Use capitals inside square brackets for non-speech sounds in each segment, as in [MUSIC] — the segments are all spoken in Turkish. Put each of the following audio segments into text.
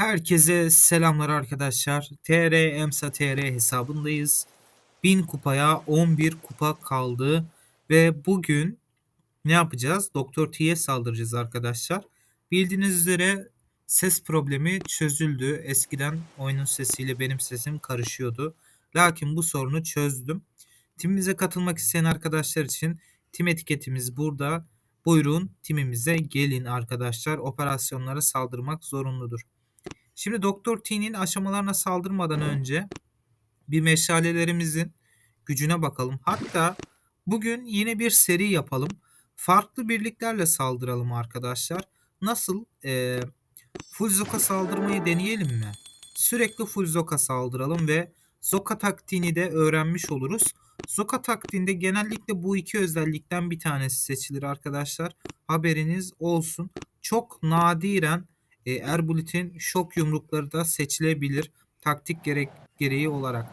Herkese selamlar arkadaşlar. TR Emsa TR hesabındayız. 1000 kupaya 11 kupa kaldı ve bugün ne yapacağız? Doktor T'ye saldıracağız arkadaşlar. Bildiğiniz üzere ses problemi çözüldü. Eskiden oyunun sesiyle benim sesim karışıyordu. Lakin bu sorunu çözdüm. Timimize katılmak isteyen arkadaşlar için tim etiketimiz burada. Buyurun timimize gelin arkadaşlar. Operasyonlara saldırmak zorunludur. Şimdi Doktor T'nin aşamalarına saldırmadan önce bir meşalelerimizin gücüne bakalım. Hatta bugün yine bir seri yapalım. Farklı birliklerle saldıralım arkadaşlar. Nasıl? Ee, full Zoka saldırmayı deneyelim mi? Sürekli full Zoka saldıralım ve Zoka taktiğini de öğrenmiş oluruz. Zoka taktiğinde genellikle bu iki özellikten bir tanesi seçilir arkadaşlar. Haberiniz olsun. Çok nadiren e, Erbulit'in şok yumrukları da seçilebilir taktik gerek gereği olarak.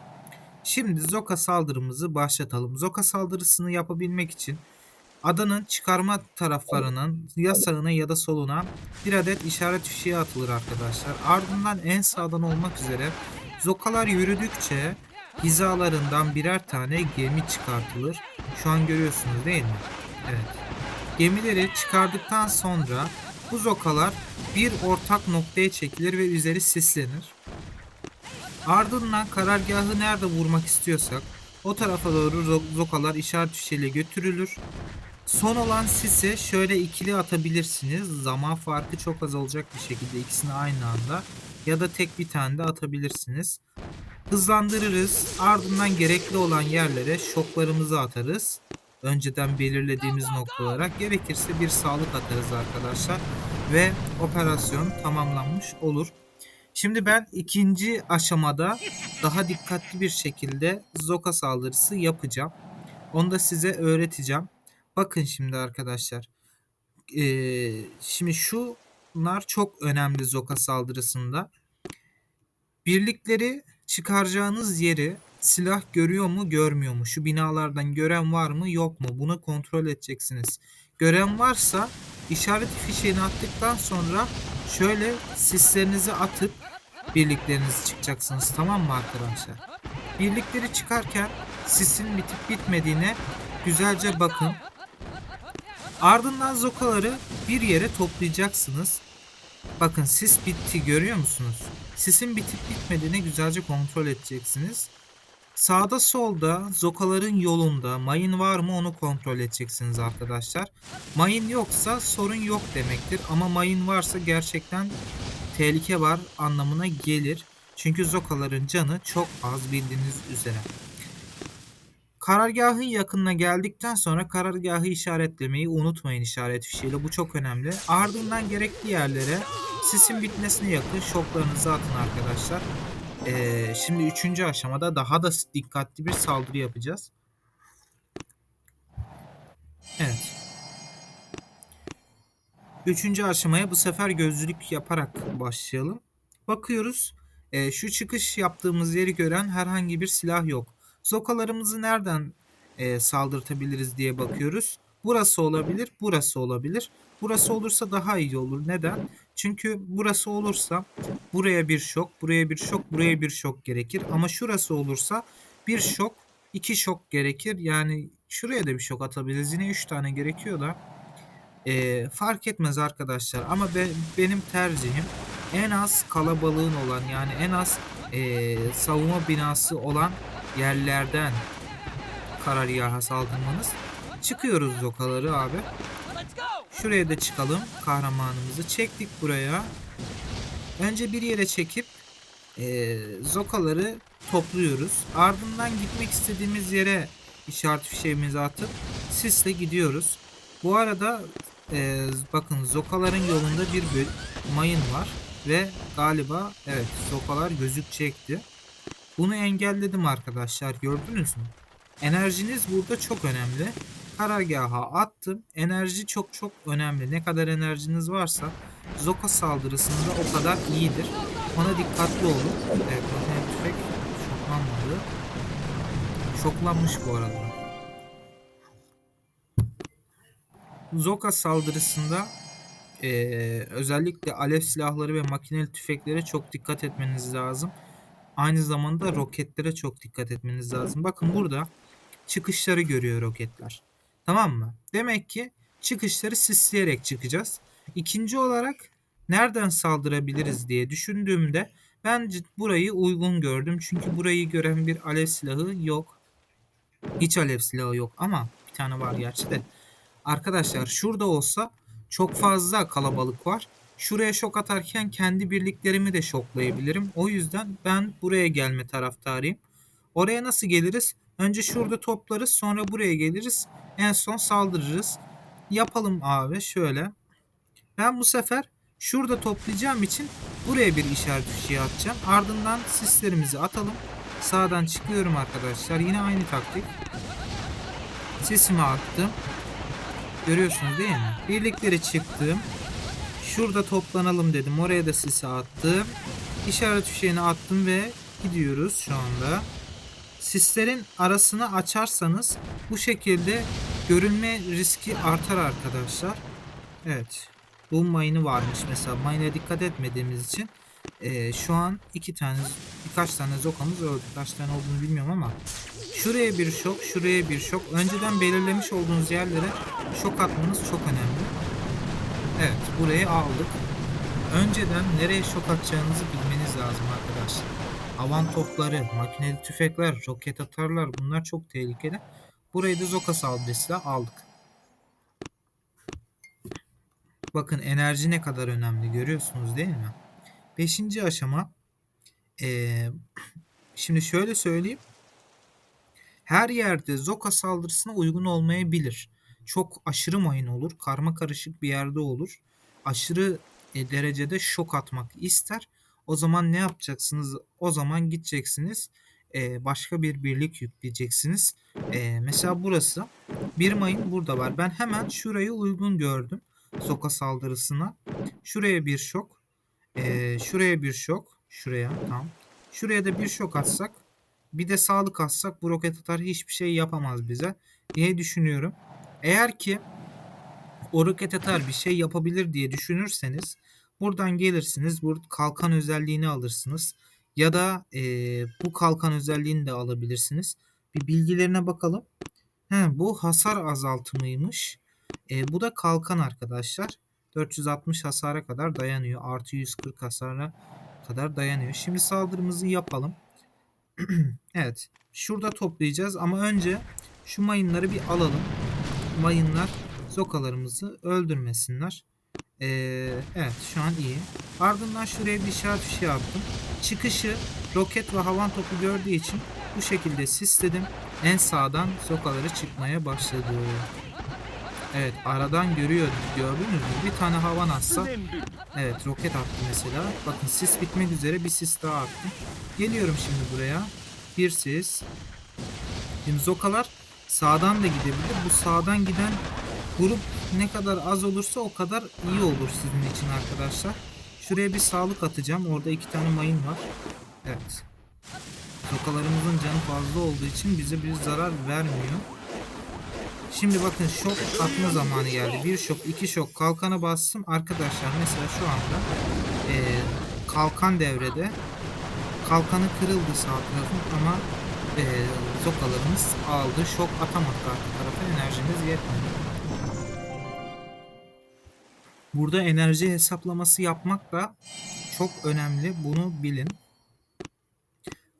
Şimdi Zoka saldırımızı başlatalım. Zoka saldırısını yapabilmek için adanın çıkarma taraflarının ya sağına ya da soluna bir adet işaret fişeği atılır arkadaşlar. Ardından en sağdan olmak üzere Zokalar yürüdükçe hizalarından birer tane gemi çıkartılır. Şu an görüyorsunuz değil mi? Evet. Gemileri çıkardıktan sonra bu zokalar bir ortak noktaya çekilir ve üzeri sislenir. Ardından karargahı nerede vurmak istiyorsak o tarafa doğru zokalar işaret fişeğiyle götürülür. Son olan sise şöyle ikili atabilirsiniz. Zaman farkı çok az olacak bir şekilde ikisini aynı anda ya da tek bir tane de atabilirsiniz. Hızlandırırız. Ardından gerekli olan yerlere şoklarımızı atarız. Önceden belirlediğimiz noktalara gerekirse bir sağlık atarız arkadaşlar. Ve operasyon tamamlanmış olur. Şimdi ben ikinci aşamada daha dikkatli bir şekilde Zoka saldırısı yapacağım. Onu da size öğreteceğim. Bakın şimdi arkadaşlar. Ee, şimdi şunlar çok önemli Zoka saldırısında. Birlikleri çıkaracağınız yeri silah görüyor mu görmüyor mu? Şu binalardan gören var mı yok mu? Bunu kontrol edeceksiniz. Gören varsa işaret fişeğini attıktan sonra şöyle sislerinizi atıp birliklerinizi çıkacaksınız tamam mı arkadaşlar? Birlikleri çıkarken sisin bitip bitmediğine güzelce bakın. Ardından zokaları bir yere toplayacaksınız. Bakın sis bitti görüyor musunuz? Sisin bitip bitmediğini güzelce kontrol edeceksiniz. Sağda solda zokaların yolunda mayın var mı onu kontrol edeceksiniz arkadaşlar. Mayın yoksa sorun yok demektir ama mayın varsa gerçekten tehlike var anlamına gelir. Çünkü zokaların canı çok az bildiğiniz üzere. Karargahın yakınına geldikten sonra karargahı işaretlemeyi unutmayın işaret fişiyle. Bu çok önemli. Ardından gerekli yerlere sisin bitmesine yakın şoklarınızı atın arkadaşlar. Ee, şimdi üçüncü aşamada daha da dikkatli bir saldırı yapacağız. Evet. Üçüncü aşamaya bu sefer gözlülük yaparak başlayalım. Bakıyoruz. E, şu çıkış yaptığımız yeri gören herhangi bir silah yok. Zokalarımızı nereden e, saldırtabiliriz diye bakıyoruz. Burası olabilir, burası olabilir. Burası olursa daha iyi olur. Neden? Çünkü burası olursa buraya bir şok, buraya bir şok, buraya bir şok gerekir. Ama şurası olursa bir şok, iki şok gerekir. Yani şuraya da bir şok atabiliriz. Yine üç tane gerekiyor da. E, fark etmez arkadaşlar. Ama be, benim tercihim en az kalabalığın olan yani en az e, savunma binası olan yerlerden karargaha saldırmanız. Çıkıyoruz zokaları abi. Şuraya da çıkalım. Kahramanımızı çektik buraya. Önce bir yere çekip e, zokaları topluyoruz. Ardından gitmek istediğimiz yere işaret fişeğimizi atıp sisle gidiyoruz. Bu arada e, bakın zokaların yolunda bir mayın var. Ve galiba evet zokalar gözükecekti. Bunu engelledim arkadaşlar gördünüz mü? Enerjiniz burada çok önemli. Karargaha attım. Enerji çok çok önemli. Ne kadar enerjiniz varsa Zoka saldırısında o kadar iyidir. Ona dikkatli olun. Evet tüfek şoklanmadı. Şoklanmış bu arada. Zoka saldırısında Eee, özellikle alev silahları ve makineli tüfeklere çok dikkat etmeniz lazım. Aynı zamanda roketlere çok dikkat etmeniz lazım. Bakın burada çıkışları görüyor roketler. Tamam mı? Demek ki çıkışları sisleyerek çıkacağız. İkinci olarak nereden saldırabiliriz diye düşündüğümde ben burayı uygun gördüm. Çünkü burayı gören bir alev silahı yok. Hiç alev silahı yok ama bir tane var gerçi de. Arkadaşlar şurada olsa çok fazla kalabalık var. Şuraya şok atarken kendi birliklerimi de şoklayabilirim. O yüzden ben buraya gelme taraftarıyım. Oraya nasıl geliriz? Önce şurada toplarız sonra buraya geliriz. En son saldırırız. Yapalım abi şöyle. Ben bu sefer şurada toplayacağım için buraya bir işaret fişeği atacağım. Ardından sislerimizi atalım. Sağdan çıkıyorum arkadaşlar. Yine aynı taktik. Sesimi attım. Görüyorsunuz değil mi? Birlikleri çıktım. Şurada toplanalım dedim. Oraya da sisi attım. İşaret fişeğini attım ve gidiyoruz şu anda. Sislerin arasını açarsanız bu şekilde görünme riski artar arkadaşlar. Evet. Bu mayını varmış mesela. Mayına dikkat etmediğimiz için eee, şu an iki tane birkaç tane zokamız öldü. Kaç tane olduğunu bilmiyorum ama şuraya bir şok, şuraya bir şok. Önceden belirlemiş olduğunuz yerlere şok atmanız çok önemli. Evet, burayı aldık. Önceden nereye şok atacağınızı bilmeniz lazım arkadaşlar. Havan topları, makineli tüfekler, roket atarlar bunlar çok tehlikeli. Burayı da Zoka saldırısıyla aldık. Bakın enerji ne kadar önemli görüyorsunuz değil mi? Beşinci aşama. eee, [CLEARS THROAT] şimdi şöyle söyleyeyim. Her yerde Zoka saldırısına uygun olmayabilir. Çok aşırı mayın olur. Karma karışık bir yerde olur. Aşırı e, derecede şok atmak ister. O zaman ne yapacaksınız? O zaman gideceksiniz. e, başka bir birlik yükleyeceksiniz. E, mesela burası. Bir mayın burada var. Ben hemen şurayı uygun gördüm. Zoka saldırısına. Şuraya bir şok. e, şuraya bir şok. Şuraya tamam. Şuraya da bir şok atsak bir de sağlık atsak bu roket atar hiçbir şey yapamaz bize diye düşünüyorum. Eğer ki o roket atar bir şey yapabilir diye düşünürseniz buradan gelirsiniz. Bu kalkan özelliğini alırsınız. Ya da eee, bu kalkan özelliğini de alabilirsiniz. Bir bilgilerine bakalım. He, bu hasar azaltımıymış. E, bu da kalkan arkadaşlar. 460 hasara kadar dayanıyor. Artı 140 hasara kadar dayanıyor. Şimdi saldırımızı yapalım. [CLEARS THROAT] Evet. Şurada toplayacağız ama önce şu mayınları bir alalım. Mayınlar zokalarımızı öldürmesinler. Ee, evet şu an iyi. Ardından şuraya bir işaret fişeği attım. Çıkışı roket ve havan topu gördüğü için bu şekilde sisledim. En sağdan zokaları çıkmaya başladı. Evet aradan görüyor gördünüz mü? Bir tane havan atsa Evet roket attı mesela. Bakın sis bitmek üzere bir sis daha attı. Geliyorum şimdi buraya. Bir sis. Şimdi zokalar sağdan da gidebilir. Bu sağdan giden grup ne kadar az olursa o kadar iyi olur sizin için arkadaşlar. Şuraya bir sağlık atacağım. Orada iki tane mayın var. Evet. Zokalarımızın canı fazla olduğu için bize bir zarar vermiyor. Şimdi bakın şok atma zamanı geldi. Bir şok, iki şok. Kalkana bastım. Arkadaşlar mesela şu anda eee, kalkan devrede. Kalkanı kırıldı sağ tarafın ama eee zokalarımız aldı. Şok atamadık arka tarafa. Enerjimiz yetmedi. Burada enerji hesaplaması yapmak da çok önemli. Bunu bilin.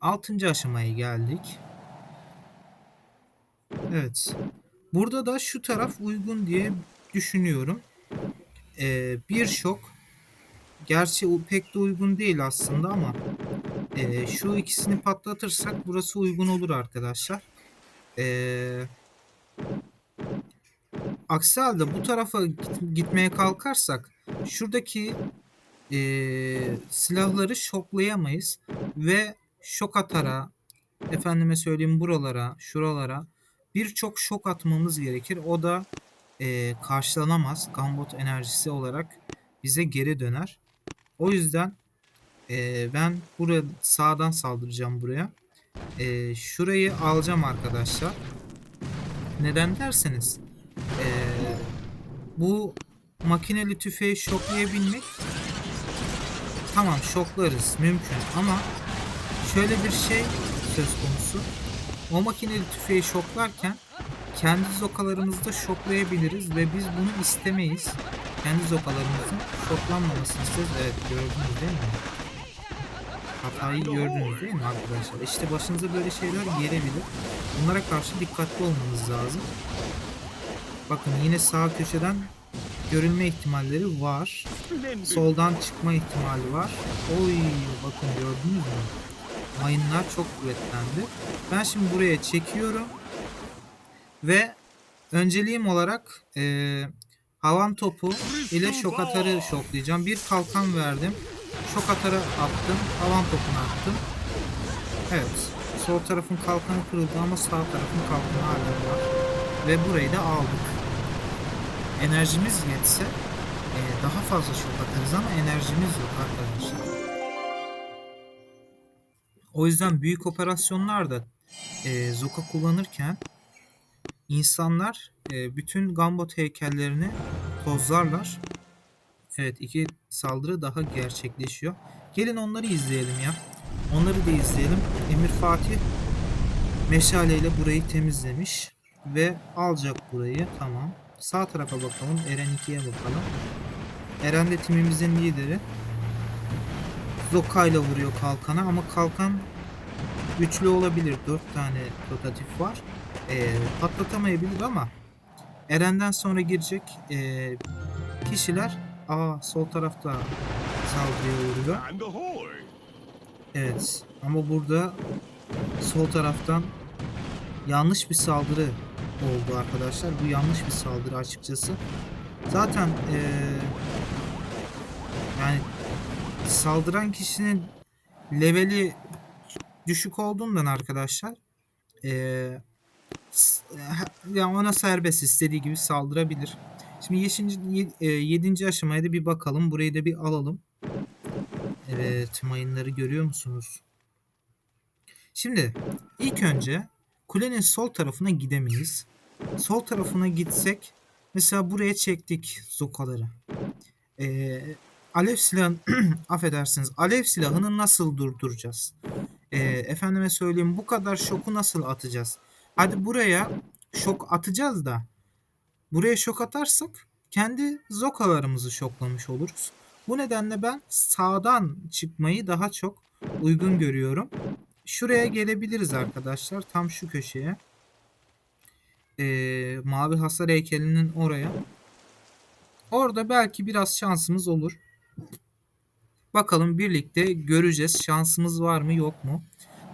Altıncı aşamaya geldik. Evet. Burada da şu taraf uygun diye düşünüyorum. Ee, bir şok. Gerçi pek de uygun değil aslında ama e, şu ikisini patlatırsak burası uygun olur arkadaşlar. Ee, aksi halde bu tarafa git- gitmeye kalkarsak şuradaki e, silahları şoklayamayız ve şok atara efendime söyleyeyim buralara şuralara birçok şok atmamız gerekir. O da e, karşılanamaz. Gambot enerjisi olarak bize geri döner. O yüzden e, ben buraya sağdan saldıracağım buraya. E, şurayı alacağım arkadaşlar. Neden derseniz bu makineli tüfeği şoklayabilmek tamam şoklarız mümkün ama şöyle bir şey söz konusu. O makineli tüfeği şoklarken kendi zokalarımızda şoklayabiliriz ve biz bunu istemeyiz. Kendi zokalarımızın şoklanmamasını isteriz. Evet gördünüz değil mi? Hatayı gördünüz değil mi arkadaşlar? İşte başınıza böyle şeyler gelebilir. Bunlara karşı dikkatli olmanız lazım. Bakın yine sağ köşeden görülme ihtimalleri var. Soldan çıkma ihtimali var. Oy bakın gördünüz mü? Mayınlar çok kuvvetlendi. Ben şimdi buraya çekiyorum. Ve önceliğim olarak eee havan topu ile şok atarı şoklayacağım. Bir kalkan verdim. Şok atarı attım. Havan topunu attım. Evet. Sol tarafın kalkanı kırıldı ama sağ tarafın kalkanı hala var. Ve burayı da aldık. Enerjimiz yetse eee, daha fazla şok atarız ama enerjimiz yok arkadaşlar. O yüzden büyük operasyonlarda eee Zoka kullanırken insanlar eee, bütün Gambot heykellerini tozlarlar. Evet iki saldırı daha gerçekleşiyor. Gelin onları izleyelim ya. Onları da izleyelim. Emir Fatih meşaleyle burayı temizlemiş ve alacak burayı. Tamam. Sağ tarafa bakalım. Eren 2'ye bakalım. Eren de timimizin lideri. Zoka'yla vuruyor kalkana ama kalkan güçlü olabilir. 4 tane rotatif var. Ee, patlatamayabilir ama Eren'den sonra girecek ee, kişiler aa sol tarafta saldırıya ahoy! Evet ama burada sol taraftan yanlış bir saldırı oldu arkadaşlar. Bu yanlış bir saldırı açıkçası. Zaten eee, yani saldıran kişinin leveli düşük olduğundan arkadaşlar ha- yani ona serbest istediği gibi saldırabilir. Şimdi 7. aşamaya da bir bakalım. Burayı da bir alalım. Evet, mayınları görüyor musunuz? Şimdi ilk önce kulenin sol tarafına gidemeyiz. Sol tarafına gitsek mesela buraya çektik zokaları. Ee, alev silahın [CLEARS THROAT] affedersiniz alev silahını nasıl durduracağız? Ee, efendime söyleyeyim bu kadar şoku nasıl atacağız? Hadi buraya şok atacağız da buraya şok atarsak kendi zokalarımızı şoklamış oluruz. Bu nedenle ben sağdan çıkmayı daha çok uygun görüyorum. Şuraya gelebiliriz arkadaşlar. Tam şu köşeye. Ee, mavi hasar heykelinin oraya. Orada belki biraz şansımız olur. Bakalım birlikte göreceğiz. Şansımız var mı yok mu?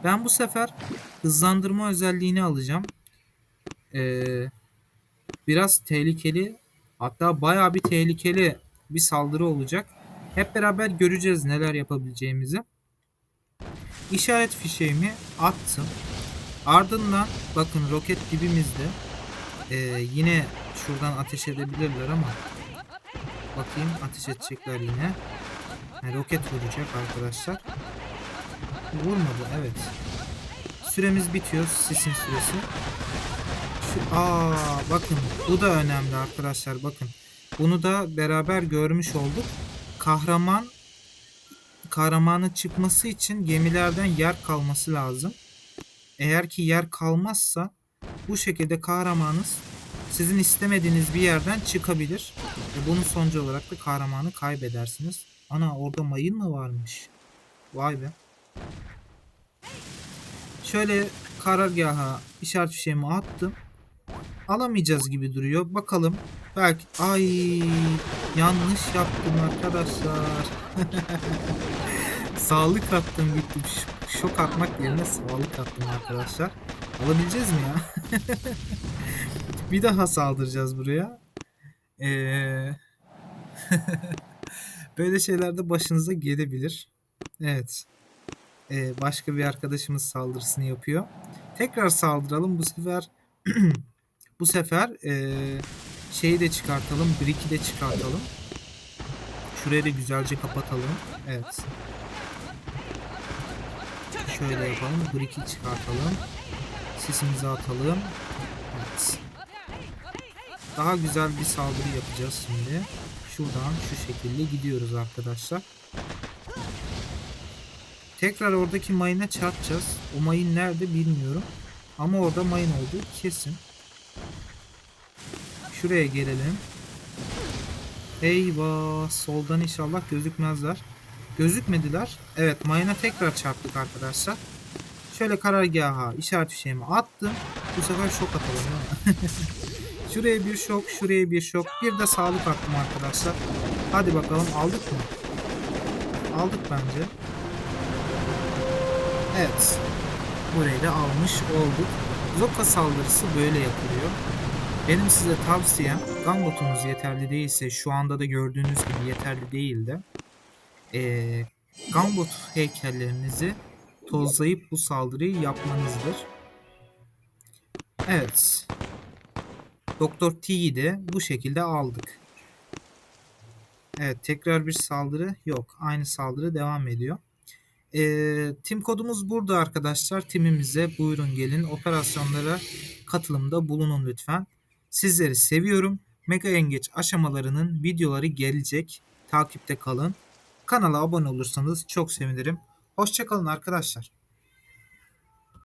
Ben bu sefer hızlandırma özelliğini alacağım. Ee, biraz tehlikeli hatta bayağı bir tehlikeli bir saldırı olacak. Hep beraber göreceğiz neler yapabileceğimizi. İşaret fişeğimi attım. Ardından bakın roket dibimizde. Ee, yine şuradan ateş edebilirler ama bakayım ateş edecekler yine. Ha, roket vuracak arkadaşlar. Vurmadı evet. Süremiz bitiyor. Sisin süresi. Şu, aa bakın bu da önemli arkadaşlar bakın. Bunu da beraber görmüş olduk. Kahraman kahramanın çıkması için gemilerden yer kalması lazım. Eğer ki yer kalmazsa bu şekilde kahramanınız sizin istemediğiniz bir yerden çıkabilir. Ve bunun sonucu olarak da kahramanı kaybedersiniz. Ana orada mayın mı varmış? Vay be. Şöyle karargaha işaret fişeğimi attım. Alamayacağız gibi duruyor. Bakalım. Belki ay yanlış yaptım arkadaşlar. [LAUGHS] sağlık attım gittim. Ş- Şok atmak yerine sağlık attım arkadaşlar. Alabileceğiz mi ya? [LAUGHS] bir daha saldıracağız buraya. Ee... [LAUGHS] Böyle şeyler de başınıza gelebilir. Evet. Ee, başka bir arkadaşımız saldırısını yapıyor. Tekrar saldıralım. Bu sefer [CLEARS THROAT] bu sefer ee, şeyi de çıkartalım. Brick'i de çıkartalım. Şurayı da güzelce kapatalım. Evet. Şöyle yapalım. Brick'i çıkartalım. Sesimizi atalım. Evet. Daha güzel bir saldırı yapacağız şimdi. şuradan şu şekilde gidiyoruz arkadaşlar. Tekrar oradaki mayına çarpacağız. O mayın nerede bilmiyorum. Ama orada mayın olduğu kesin. Şuraya gelelim. Eyvah. Soldan inşallah gözükmezler. Gözükmediler. Evet mayına tekrar çarptık arkadaşlar. Şöyle karargaha işaret fişeğimi attım. Bu sefer şok atalım. [LAUGHS] şuraya bir şok, şuraya bir şok. Bir de sağlık attım arkadaşlar. Hadi bakalım aldık mı? Aldık bence. Evet. Burayı da almış olduk. Zoka saldırısı böyle yapılıyor. Benim size tavsiyem Gambot'unuz yeterli değilse şu anda da gördüğünüz gibi yeterli değil eee Gambot heykellerinizi tozlayıp bu saldırıyı yapmanızdır. Evet. Doktor T'yi de bu şekilde aldık. Evet tekrar bir saldırı yok. Aynı saldırı devam ediyor. Ee, tim kodumuz burada arkadaşlar. Timimize buyurun gelin. Operasyonlara katılımda bulunun lütfen. Sizleri seviyorum. Mega Yengeç aşamalarının videoları gelecek. Takipte kalın. Kanala abone olursanız çok sevinirim. Hoşçakalın arkadaşlar.